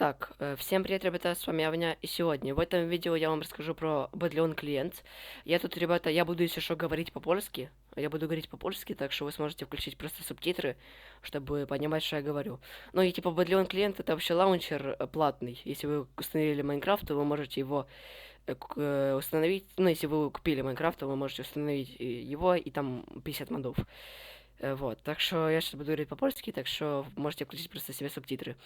Так, э, всем привет, ребята, с вами Авня, и сегодня в этом видео я вам расскажу про Badleon клиент. Я тут, ребята, я буду, если что, говорить по-польски. Я буду говорить по-польски, так что вы сможете включить просто субтитры, чтобы понимать, что я говорю. Ну и типа Badleon клиент это вообще лаунчер э, платный. Если вы установили Майнкрафт, то вы можете его э, установить. Ну, если вы купили Майнкрафт, то вы можете установить его и там 50 модов. Вот, так что я сейчас буду говорить по-польски, так что можете включить просто себе субтитры.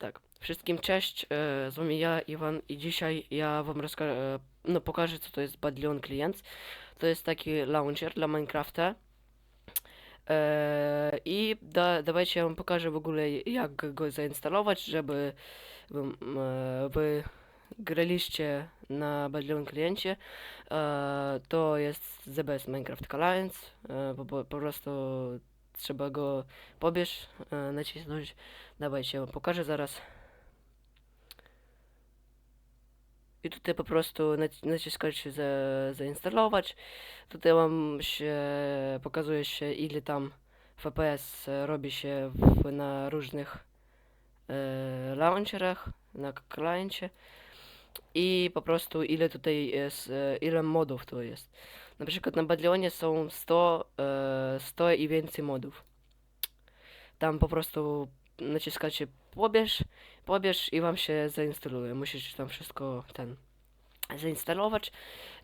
Tak, wszystkim cześć, e, z wami ja, Iwan i dzisiaj ja wam e, no, pokażę co to jest Badlion Client. To jest taki launcher dla Minecrafta. E, I da, dawajcie ja wam pokażę w ogóle jak go zainstalować, żeby wy, e, graliście na Badlion kliencie. E, to jest Best Minecraft Client. E, po, po prostu trzeba go pobierz, e, nacisnąć. Dawajcie, ja pokażę zaraz. I tutaj po prostu naci- naciskacie za, zainstalować. Tutaj wam się pokazuje się ile tam FPS robi się w, na różnych e, launcherach, na kliencie. I po prostu ile tutaj jest, e, ile modów to jest. Na przykład na Badleonie są 100, e, 100 i więcej modów. Tam po prostu naciskacie pobierz, pobierz i wam się zainstaluje. Musicie tam wszystko ten zainstalować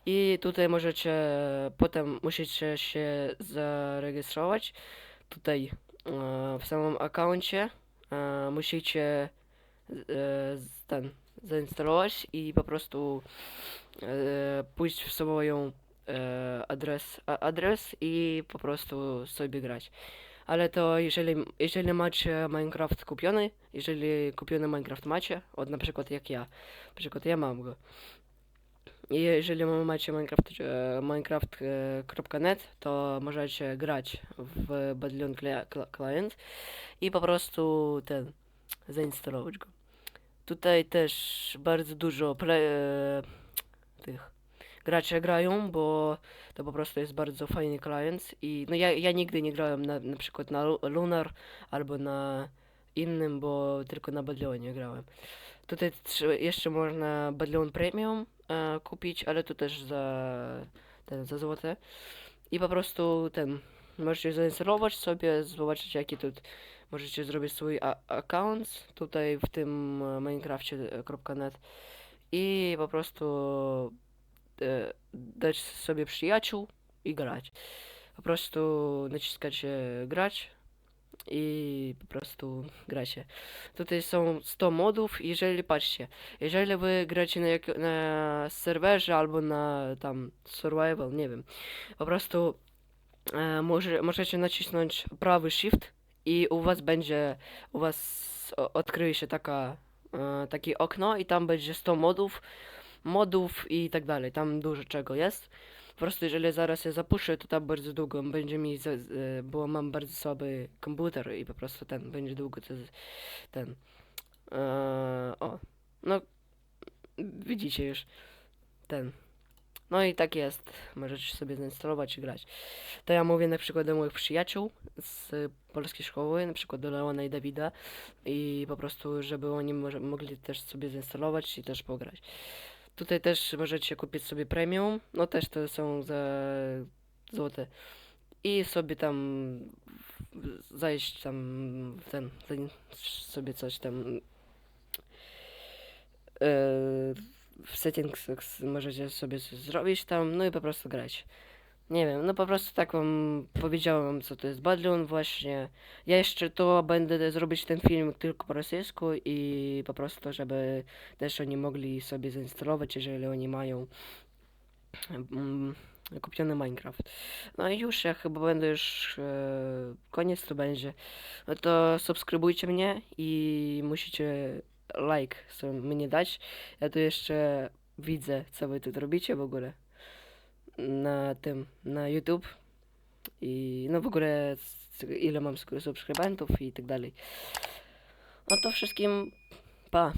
i tutaj możecie potem musicie się zarejestrować. Tutaj e, w samym akauncie e, musicie e, ten zainstalować i po prostu e, pójść w swoją e, adres, a, adres i po prostu sobie grać. Ale to jeżeli, jeżeli macie Minecraft kupiony, jeżeli kupiony Minecraft macie, od na przykład jak ja, na przykład ja mam go. I jeżeli macie Minecraft, e, Minecraft.net, to możecie grać w Badlion Cli- Cli- Client i po prostu ten, zainstalować go. Tutaj też bardzo dużo play, e, tych gracze grają, bo to po prostu jest bardzo fajny klient i no ja, ja nigdy nie grałem na, na przykład na Lu- Lunar albo na innym, bo tylko na Badleonie grałem. Tutaj jeszcze można Badleon Premium e, kupić, ale to też za ten za złote. I po prostu ten możecie zainstalować sobie, zobaczyć jaki tu możecie zrobić swój account tutaj w tym e, minecrafcie.net i po prostu e, dać sobie przyjaciół i grać. Po prostu naciskacie grać i po prostu gracie. Tutaj są 100 modów, jeżeli patrzcie, jeżeli wy gracie na, jak, na serwerze albo na tam survival, nie wiem, po prostu e, może, możecie nacisnąć prawy shift i u was będzie, u was odkryje się taka, e, takie okno i tam będzie 100 modów, modów i tak dalej, tam dużo czego jest. Po prostu jeżeli zaraz je zapuszczę, to tam bardzo długo będzie mi, za, z- bo mam bardzo słaby komputer i po prostu ten, będzie długo to, ten, e, o, no, widzicie już, ten. No i tak jest, możecie sobie zainstalować i grać. To ja mówię na przykład do moich przyjaciół z polskiej szkoły, na przykład do Leona i Dawida i po prostu, żeby oni mogli też sobie zainstalować i też pograć. Tutaj też możecie kupić sobie premium, no też to są za złote i sobie tam zajść tam w ten, sobie coś tam e, w settings możecie sobie zrobić tam, no i po prostu grać. Nie wiem, no po prostu tak wam powiedziałem, co to jest Badlion właśnie. Ja jeszcze to będę zrobić ten film tylko po rosyjsku i po prostu, żeby też oni mogli sobie zainstalować, jeżeli oni mają mm, kupiony Minecraft. No i już, ja chyba będę już, e, koniec to będzie. No to subskrybujcie mnie i musicie like sobie mnie dać. Ja tu jeszcze widzę, co wy tu robicie w ogóle na tym, na YouTube i no w ogóle ile mam sk- subskrybentów i tak dalej. No to wszystkim pa.